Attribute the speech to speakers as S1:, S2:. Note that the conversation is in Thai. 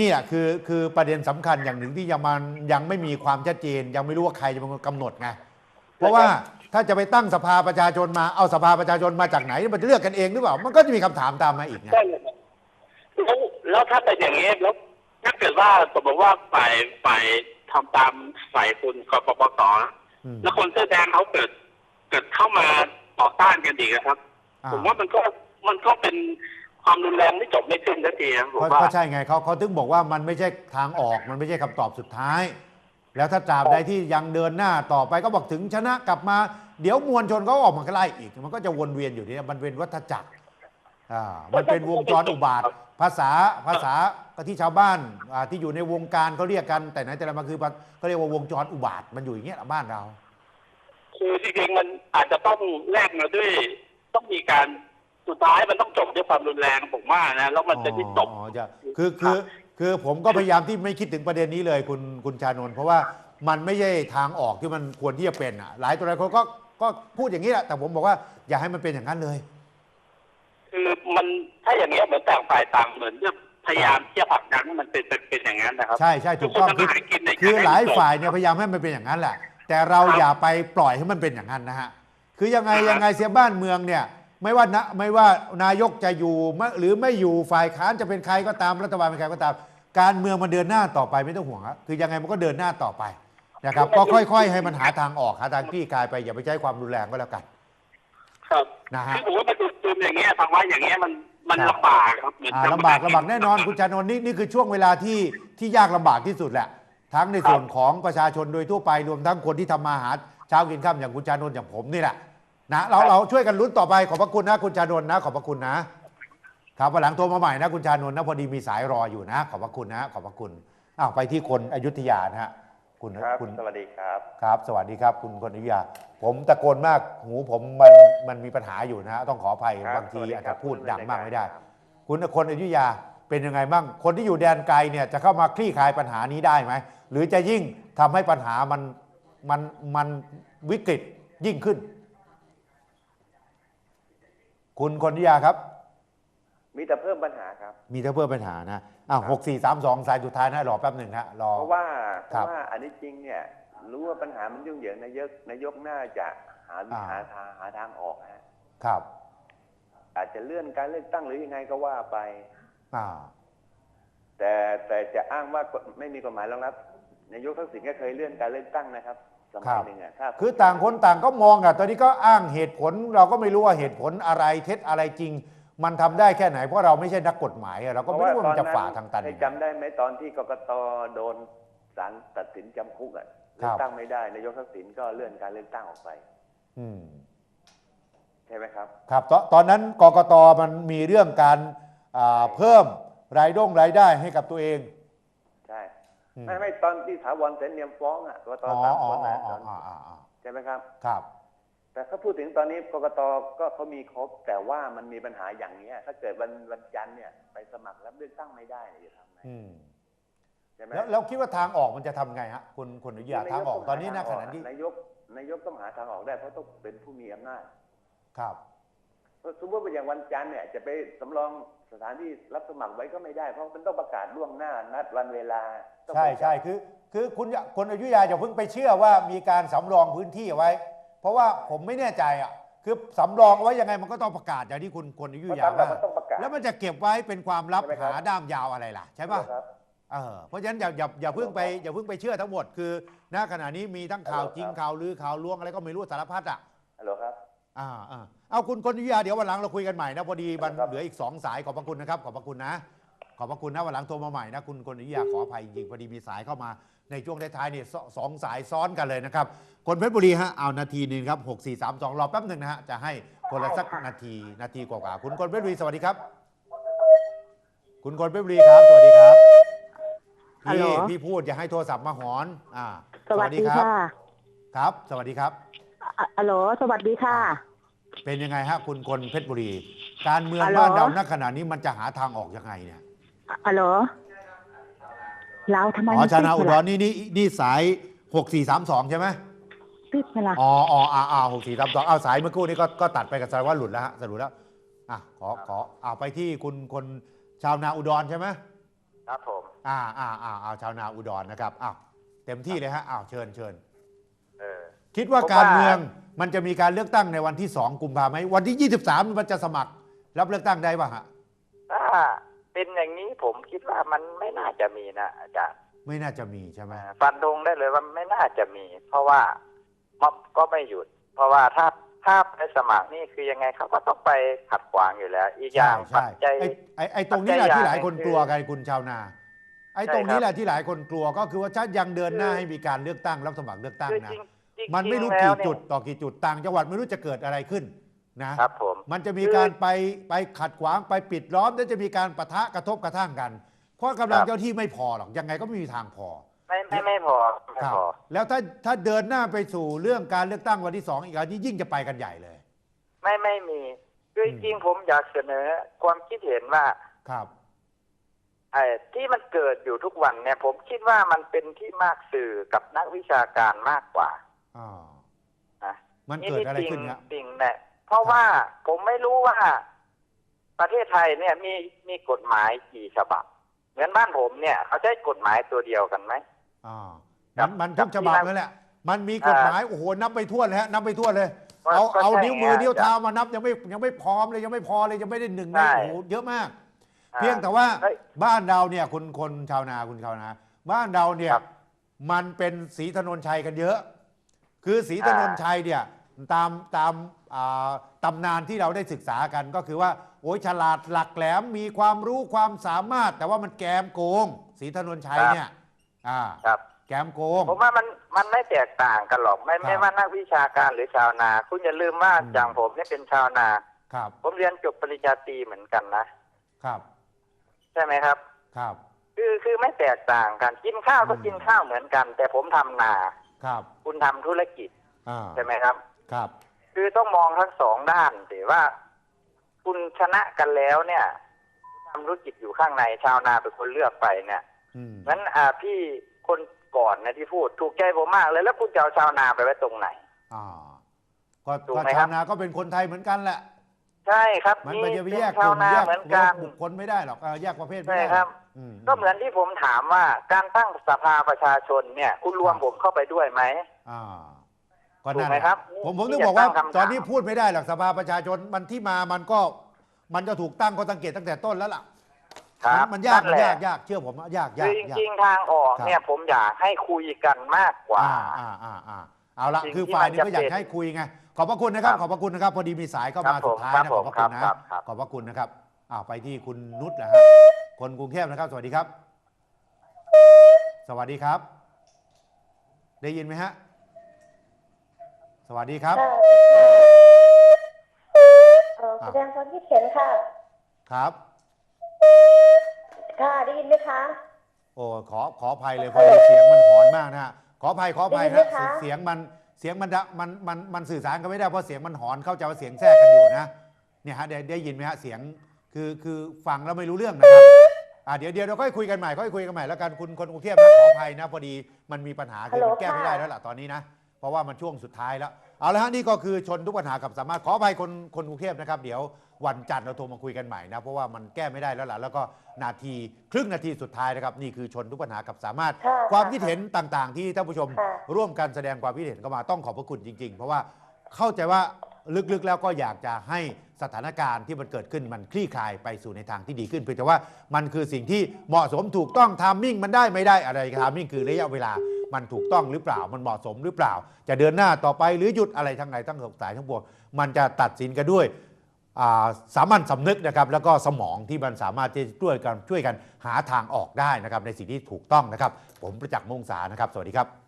S1: นี่แหละคือคือประเด็นสำคัญอย่างหนึ่งที่ยังมันยังไม่มีความชัดเจน ยังไม่รู้ว่าใครจะเป็นคนกำหนดไงเพราะว่าถ้าจะไปตั้งสภาประชาชนมาเอาสภาประชาชนมาจากไหนมันจะเลือกกันเองหรือเปล่ามันก็จะมีคำถามตามมาอีกไง
S2: ใช่เลยครับแล้วแล้วถ้าเป็นอย่างนี้แล้วถ้าเกิดว่าสมมติว่าฝ่ายฝ่ายทำตามฝ่ายคุณกปปส
S1: อืม
S2: แล้วคนเสื้อแดงเขาเกิดเกิดเข้ามาต่อต้านกันอีกอะครับ
S1: อ่า
S2: ผมว่ามันก็มันก็เป็น ความรุนแรงที่จบไม่ขึ้นสักทีครับผม
S1: ก็
S2: ว่า
S1: ก็ใช่ไงเขาเขาถึงบอกว่ามันไม่ใช่ทางออก มันไม่ใช่คำตอบสุดท้าย แล้วถ้าตราบใดที่ยังเดินหน้าต่อไปก็บอกถึงชนะกลับมา เดี๋ยวมวลชนเขาออกมาไล่อีก มันก็จะวนเวียนอยู่เนี่ยมันเป็นวัฏจักรอ่ามันเป็นวงจรอุบาท ภาษาภาษาก็ที่ชาวบ้านอ่าที่อยู่ในวงการเขาเรียกกัน แต่ไหนแต่ไรมาคือเขาเรียกว่าวงจรอุบาท มันอยู่อย่างเงี้ยบ้านเรา
S2: คือจริงๆมันอาจจะต้องแลกมาด้วย ต้องมีการ สุดท้ายมันต้องจบด้วยความรุนแรงผมว่านะแล้วมันจะได้จบ
S1: อ๋อจะคือคือคือผมก็พยายามที่ไม่คิดถึงประเด็นนี้เลยคุณคุณชานนท์เพราะว่ามันไม่ใช่ทางออกที่มันควรที่จะเป็นอะ หลายตัวหลายคนก็ก็พูดอย่างนี้แหละแต่ผมบอกว่าอย่าให้มันเป็นอย่างนั้นเลย
S2: คือมันถ้าอย่างเงี้ยเหมือนต่างฝ่ายต่างเหมือนจะพยายามที่จะผลักดันให้มันเป็นเป็นเป็นอย่างนั้นนะครับ
S1: ใช่ใช่ถูกต้อง
S2: ทุ
S1: คื
S2: ก
S1: อ
S2: คนทำมาหากินใน
S1: คือ
S2: การให้
S1: หลาย
S2: จบ
S1: ฝ่ายเนี่ยพยายามให้มันเป็นอย่างนั้นแหละ แต่เรา
S2: ครับ
S1: อย่าไปปล่อยให้มันเป็นอย่างนั้นนะฮะคือยังไง
S2: ครับ
S1: ยังไงเสียบ้านเมืองเนี่ย ไม่ว่านะไม่ว่านายกจะอยู่ไม่หรือไม่อยู่ฝ่ายค้านจะเป็นใครก็ตามรัฐบาลเป็นใครก็ตาม การเมืองมันเดินหน้าต่อไปไม่ต้องห่วงครับคือยังไงมันก็เดินหน้าต่อไปนะครับ ก็ค่อย ๆ ให้มันหาทางออกหาทางคลี่คลายไปอย่าไปใช้ความรุนแรงก็แล้วกัน
S2: ครับ
S1: นะฮะ
S2: คือผมว่ามันจุดๆอย่างเงี้ยภาวะอย่างเงี้ยมันมัน
S1: ครับ
S2: ลำบากครับเหมือน
S1: อ่า
S2: จะ
S1: ลำบากลำบากแน่นอนคุณชานนท์นี่นี่คือช่วงเวลาที่ที่ยากลำบากที่สุดแหละ ทั้งในส่วนของประชาชนโดยทั่วไปรวมทั้งคนที่ทำมาหาเช้ากินข้ามอย่างคุณชานนท์อย่างผมนี่แหละ นะเราเราช่วยกันลุ้นต่อไปขอบพระคุณนะคุณชานนท์นะ ขอบพระคุณนะ ครับวันหลังโทรมาใหม่นะคุณชานนท์นะพอดีมีสายรออยู่นะ ขอบพระคุณนะ ขอบพระคุณอ้าวไปที่คนอยุธยานะฮะคุณ
S3: ครับ
S1: คุณ
S3: สวัสดีครับ
S1: ครับ สวัสดีครับ คุณคนอยุธยา ผมตะโกนมากหูผมมันมันมีปัญหาอยู่นะฮะต้องขออภัย
S3: ครับ
S1: บางที
S3: สวัสดี
S1: อาจ
S3: ครั
S1: จะ
S3: บ
S1: พูดดังมากไม่ได้
S3: ครับ
S1: คุณคนอยุธยาเป็นยังไงบ้างคนที่อยู่แดนไกลเนี่ยจะเข้ามาคลี่คลายปัญหานี้ได้ไหมหรือจะยิ่งทำให้ปัญหามันมันมันวิกฤตยิ่งขึ้น คุณคนอยุธยาครับ
S3: มีแต่เพิ่มปัญหาครับ
S1: มีแต่เพื่อปัญหานะอ้าวหกสี่สามสองสายสุดท้ายนะรอแป๊บหนึ่งฮะรอ
S3: เพราะว่าเพ
S1: ครับ
S3: ราะว่าอันนี้จริงเนี่ย รู้ว่าปัญหามันยุ่งเหยิงนายกนายกน่าจะหา
S1: อ่า
S3: หาทางหาทางออกฮะ
S1: ครับ
S3: อาจจะเลื่อนการเลือกตั้งหรือยังไงก็ว่าไป
S1: อ่า
S3: แต่แต่จะอ้างว่ากฎไม่มีกฎหมายรองรับนายกทักษิณก็เคยเลื่อนการเลือกตั้งนะครับ ส
S1: ครั
S3: มัย
S1: บ
S3: หนึ่งอะถ้า
S1: คือต่างคนต่างก็มองอะตอนนี้ก็อ้างเหตุผล เราก็ไม่รู้ว่าเหตุผลอะไรเท็จอะไรจริง มันทำได้แค่ไหนเพราะเราไม่ใช่นักกฎหมายอะเราก็ไม่รู้ว่ามันจะฝ่าทางตัน
S3: ให้
S1: ยังไง
S3: จำได้ไหมตอนที่กกตโดนศาลตัดสินจำคุกอะ
S1: ครั
S3: เลื
S1: บ
S3: อกตั้งไม่ได้นายกทักษิณก็เลื่อนการเลือกตั้งออกไป
S1: อืม
S3: ใช่ไหมครับ
S1: ครับตอนตอนนั้นกกตมันมีเรื่องการอ่าเพิ่มรายด้งรายได้ให้กับตัวเอง
S3: ใช่
S1: อืม
S3: ไม่ไม่ตอนที่ถาวรเสนเนียมฟ้องอะกกต
S1: อ๋อ
S3: สาม
S1: อ๋อ
S3: คน
S1: อ๋อ
S3: นะ
S1: อ๋
S3: ต
S1: อ
S3: อน
S1: อ๋ออ๋ออ๋อ
S3: ใช่ไหมครับ
S1: ครับ
S3: แต่เขาพูดถึงตอนนี้กกตก็เขามีครบ แต่ว่ามันมีปัญหาอย่างเนี้ยถ้าเกิดวันวันจันทร์เนี่ยไปสมัครรับเลือกตั้งไม่ได้เนี่ยจะทำไง
S1: อืม
S3: ใช่ไหม
S1: แล้วเราคิดว่าทางออกมันจะทำไงฮะคุณคุณอนุญาตทางออกตอนนี้นะขณะนี้
S3: นายกนายกต้องหาทางออกได้เพราะต้องเป็นผู้มีอำนาจ
S1: ครับ
S3: เพราะ สมมติว่าอย่างวันจันทร์เนี่ยจะไปสำรองสถานที่รับสมัครไว้ก็ไม่ได้ เพราะมันต้องประกาศล่วงหน้านัดวันเวลาต้อง
S1: ใช่ใช่คือ คือคุณอย่าคนอยุธยาอย่าเพิ่งไปเชื่อว่ามีการสำรองพื้นที่เอาไว้ เพราะว่าผมไม่แน่ใจอะคือสำรองเอาไว้ยังไงมันก็ต้องประกาศอย่างที่คุณคนอยุธ
S3: เพราะ
S1: ยา
S3: ตามหลัก
S1: ว่า
S3: มันต้องประกาศ
S1: แล้วมันจะเก็บไว้เป็นความลับ
S3: ใช่ไหมครับ
S1: หาด้ามยาวอะไรล่ะ ใช่ป่ะ
S3: ครับ
S1: เออเพราะฉะนั้นอย่าอย่าอย่าเพิ่งไปอย่าเพิ่งไปเชื่อทั้งหมดคือณขณะนี้มีทั้งข่าว
S3: ครับ
S1: จริงข่าวลือข่าวลวงอะไรก็ไม่รู้สารพัดอะ
S3: ฮัลโหลครับ
S1: อ่าอ่าเอาคุณคนอยุธยาเดี๋ยววันหลังเราคุยกันใหม่นะพอดีมัน
S3: ครับ
S1: เหลืออีกสองสายขอบพระคุณนะครับขอบพระคุณนะ ขอบพระคุณนะวันหลังโทรมาใหม่นะคุณคนอยุธยาขออภัยจริงๆพอดีมีสายเข้ามาในช่วงท้ายๆนี่สสองสายซ้อนกันเลยนะครับคนเพชรบุรีฮะเอานาทีหนึงครับหกสี่สามสองรอแป๊บหนึ่งนะฮะจะให้คนละสักนาทีนาทีกว่าๆคุณคนเพชรบุรีสวัสดีครับ คุณคนเพชรบุรีครับสวัสดีครับ
S4: ฮัลโหล
S1: พี่พี่พูดอย่าให้โทรศัพท์มาหอนอ่า
S4: สวัสดี
S1: ครั
S4: ค่ะ
S1: ครับ สวัสดีครับ
S4: อะฮัลโหลสวัสดีค่ะ
S1: เป็นยังไงฮะคุณคนเพชรบุรี การเมือง
S4: ฮัลโหล
S1: บ้านเราณขณะนี้มันจะหาทางออกยังไงเนี่ย
S4: อะฮัลโหลเราทำไม
S1: อ๋อ
S4: มัน
S1: ชนะ
S4: ติ
S1: อุ
S4: ด
S1: ด
S4: ล่ะ
S1: รนี่นี่นี่สายหกสี่สามสองใช่ไหม
S4: ติดไหมล่ะ
S1: อ๋ออ๋ออ่าอ่าหกสี่สามสองเอาสายเมื่อกู้นี้ก็ก็ตัดไปกับสายว่าหลุดแล้วฮะสรุปแล้วอะขอขอเอาไปที่คุณคนชาวนาอุดรใช่ไหม
S5: ครับผม
S1: อ่าอ่าอ่าเอาชาวนาอุดรนะครับอ้าวเต็มที่เลยฮะอ้าวเชิญเชิญ
S5: เออ
S1: คิดว่า
S5: ผมว่า
S1: การเมืองมันจะมีการเลือกตั้งในวันที่2กุมภาไหมวันที่23มันจะสมัคร รับเลือกตั้งได้ป่ะฮะ
S5: ถ้าเป็นอย่างนี้ผมคิดว่ามันไม่น่าจะมีนะอาจารย์
S1: ไม่น่าจะมีใช่ไหม
S5: อ่าฟันธงได้เลยว่าไม่น่าจะมี เพราะว่าม็อบก็ไม่หยุด เพราะว่าถ้าถ้าไปสมัครนี่คือยังไงเขาก็ต้องไปขัดขวางอยู่แล้ว อีกอย่างปั
S1: ใช่
S5: จจัย
S1: ไอ้ไอ้ไอ้ตรงนี้แหละ
S5: ปัจจัย
S1: ที่หลายคน
S5: อย่าง
S1: กลัว
S5: คือ
S1: กันคุณชาวนา ไอ้
S5: ใช่
S1: ตรงนี้
S5: ครับ
S1: แหละที่หลายคนกลัวก็คือว่าถ้ายังเดินหน้า
S5: คือ
S1: ให้มีการเลือกตั้งรับสมัครเลือกตั้ง
S5: คือ
S1: นะ
S5: จ ริงจริง
S1: มันไม่รู้
S5: จริง
S1: กี่
S5: แล้วเนี่ย
S1: จุดต่อกี่จุดต่างจังหวัดไม่รู้จะเกิดอะไรขึ้นนะ
S5: ครับผม
S1: มันจะมี
S5: คือ
S1: การไปไปขัดขวางไปปิดล้อมแล้วจะมีการปะทะกระทบกระทั่งกัน เพราะกำลัง
S5: ครับ
S1: เจ้าที่ไม่พอหรอกยังไงก็ไม่มีทางพอ
S5: ไม่ไม่ไม่พอไม่
S1: ครับ
S5: พอ
S1: แล้วถ้าถ้าเดินหน้าไปสู่เรื่องการเลือกตั้งวันที่สองอีกอันนี้ยิ่งจะไปกันใหญ่เลย
S5: ไม่ไม่มีคือ
S1: อื
S5: จ
S1: ม
S5: ริงๆผมอยากเสนอความคิดเห็นว่า
S1: ครับ
S5: ไอ้ที่มันเกิดอยู่ทุกวันเนี่ย ผมคิดว่ามันเป็นที่มากสื่อกับนักวิชาการมากกว่า
S1: อ่า
S5: นะ
S1: มันเกิดอะไรขึ้นครับ
S5: จริงๆเนี่ยเพราะว่าผมไม่รู้ว่า ประเทศไทยเนี่ยมีมีกฎหมายกี่ฉบับ เหมือนบ้านผมเนี่ย เขาใช้กฎหมายตัวเดียวกันไหม
S1: อ่า
S5: ครั
S1: มัน
S5: บ
S1: มันทุกฉบับนั่นแหละ มันมีกฎหมายโอ้โหนับไปทั่วเลยฮะนับไปทั่วเลย
S5: ก็
S1: เอา
S5: ก็
S1: เอา
S5: ใช่
S1: นิ้วมือ
S5: ไง
S1: นิ้วเท้ามานับยังไม่ยังไม่พร้อมเลยยังไม่พอเลยยังไม่ได้หนึ่งใน
S5: ใช่
S1: โอ้โหเยอะมาก
S5: อ่า
S1: เพียงแต่ว่า
S5: เฮ้ย
S1: บ้านเราเนี่ยคุณคนชาวนาคุณชาวนา บ้านเราเนี่ย
S5: ครับ
S1: มันเป็นสีถนนชัยกันเยอะ คือสีถนนชัยเนี่ยตามตามอ่าตำนานที่เราได้ศึกษากันก็คือว่า โอ้ยฉลาดหลักแหลมมีความรู้ความสามารถ แต่ว่ามันแกมโกงสีถนนชัยเนี่ยอ่า
S5: ครับ
S1: แกมโกง
S5: ผมว่ามันมันไม่แตกต่างกันหรอกไม่
S1: ครับ
S5: ไม่ว่านักวิชาการหรือชาวนา คุณอย่าลืมว่า
S1: อืม
S5: อย่างผมเนี่ยเป็นชาวนา
S1: ครับ
S5: ผมเรียนจบปริญญาตรีเหมือนกันนะ
S1: ครับ
S5: ใช่ไหมครับ
S1: ครับ
S5: คือคือไม่แตกต่างกันกินข้าวก็
S1: อืม
S5: กินข้าวเหมือนกัน แต่ผมทำนา
S1: ครับ
S5: คุณทำธุรกิจ
S1: อ่า
S5: ใช่ไหมครับ
S1: ครับ
S5: คือต้องมองทั้งสองด้านสิว่า คุณชนะกันแล้วเนี่ยคุณทำธุรกิจอยู่ข้างในชาวนาเป็นคนเลือกไปเนี่ย
S1: อืม
S5: งั้นอ่าพี่คนก่อนนะที่พูดถูกใจผมมากเลยแล้วคุณจะเอาชาวนาไปไว้ตรงไหน
S1: อ่าก็
S5: ถูก
S1: ก็
S5: ไหมครั
S1: ชา
S5: บ
S1: วนาก็เป็นคนไทยเหมือนกันแหละ
S5: ใช่ครับ
S1: มัน
S5: นี่
S1: ไม่จะไป
S5: เป็น
S1: แยก
S5: ชาว
S1: ลุ่ม
S5: นา
S1: แยก
S5: เหมือนกัน
S1: บุคคลไม่ได้หรอกเออแยกประเภทไม่
S5: ใช่
S1: ได้
S5: ครับ
S1: อืม
S5: ก็ เหมือนที่ผมถามว่าการตั้งสภาประชาชนเนี่ย คุณรวมผมเข้าไปด้วยไหม
S1: อ่าก็
S5: ถู
S1: นั่
S5: ก
S1: น
S5: ไหม
S1: แหละ
S5: ครับ
S1: ผมผม
S5: นี่
S1: ต้องบอกว่า
S5: อย่าตั้งคำถาม
S1: ตอนนี้พูดไม่ได้หรอกสภาประชาชนมันที่มามันก็ มันจะถูกตั้งก็สังเกตตั้งแต่ต้นแล้วล่ะ
S5: ครับ
S1: มันมันยาก
S5: นั่
S1: มัน
S5: นแหละ
S1: ยากยากเชื่อผมว่ายากยา
S5: คื
S1: ก
S5: อจ
S1: ยาก
S5: ริงๆทางออกเนี่ยผมอยากให้คุยกันมากกว่า
S1: อ่าอ่าอ่าอ่าเอาละ
S5: สิ่ง
S1: คือ
S5: ที่
S1: ฝ่ายนี้
S5: มัน
S1: ก็
S5: จะ
S1: อยาก
S5: เป็น
S1: ให้คุยไงขอบพระคุณนะครับ
S5: ครับ
S1: ขอบพระคุณนะครับ พอดีมีสายเข้า
S5: ครั
S1: มา
S5: บผม
S1: สุดท้าย
S5: ครับ
S1: นะขอบพระคุณนะ
S5: ผมครับครับ
S1: ขอบพระคุณนะครับอ่าไปที่คุณนุชนะฮะ คนกรุงเทพนะครับ สวัสดีครับ สวัสดีครับ ได้ยินไหมฮะ สวัสดีครับ
S6: ค่ะเอ่อแสดงความคิดเห็นค่ะ
S1: ครับ
S6: ค่ะ ได้ยินไหมคะ
S1: โอ้ขอขออภัยเลยพอดีเสียงมันหอนมากนะฮะ ขออภัยขออภัย
S6: ได้ยิ
S1: นะ
S6: นไหมคะ
S1: เสียงมันเสียงมันดะมันมันมันสื่อสารกันไม่ได้เพราะเสียงมันหอนเข้าใจว่าเสียงแทรกกันอยู่นะ เนี่ยฮะได้ได้ยินไหมฮะเสียงคือคือฟังแล้วไม่รู้เรื่องนะครับ อ่าเดี๋ยวเดี๋ยวเราค่อยคุยกันใหม่ค่อยคุยกันใหม่แล้วกันคุณคนกรุงเทพนะขออภัยนะพอดีมันมีปัญหาคือมันแก้ไม่ได้แล้วล่ะตอนนี้นะ เพราะว่ามันช่วงสุดท้ายแล้วเอาละฮะนี่ก็คือชนทุกปัญหากับสามารถขออภัยคนคนกรุงเทพนะครับ เดี๋ยววันจันทร์เราโทรมาคุยกันใหม่นะเพราะว่ามันแก้ไม่ได้แล้วล่ะแล้วก็นาทีครึ่งนาทีสุดท้ายนะครับนี่คือชนทุกปัญหากับสามารถ
S6: ค่ะ
S1: ความคิดเห็นต่างๆ ที่ท่านผู้ชม
S6: ค่ะ
S1: ร่วมกันแสดงความคิดเห็นเข้ามาต้องขอบพระคุณจริง ๆ เพราะว่าเข้าใจว่าลึกๆแล้วก็อยากจะให้สถานการณ์ที่มันเกิดขึ้นมันคลี่คลายไปสู่ในทางที่ดีขึ้นเพียงแต่ว่ามันคือสิ่งที่เหมาะสมถูกต้องทามมิ่งมันได้ไม่ได้อะไรทามมิ่งคือระยะเวลามันถูกต้องหรือเปล่ามันเหมาะสมหรือเปล่า จะเดินหน้าต่อไปหรือหยุดอะไรทั้งหลายทั้งสายทั้งปวงมันจะตัดสินกันด้วยสามัญสำนึกนะครับแล้วก็สมองที่มันสามารถที่จะช่วยกันช่วยกันหาทางออกได้นะครับในสิ่งที่ถูกต้องนะครับ ผมประจักษ์มงษานะครับ สวัสดีครับ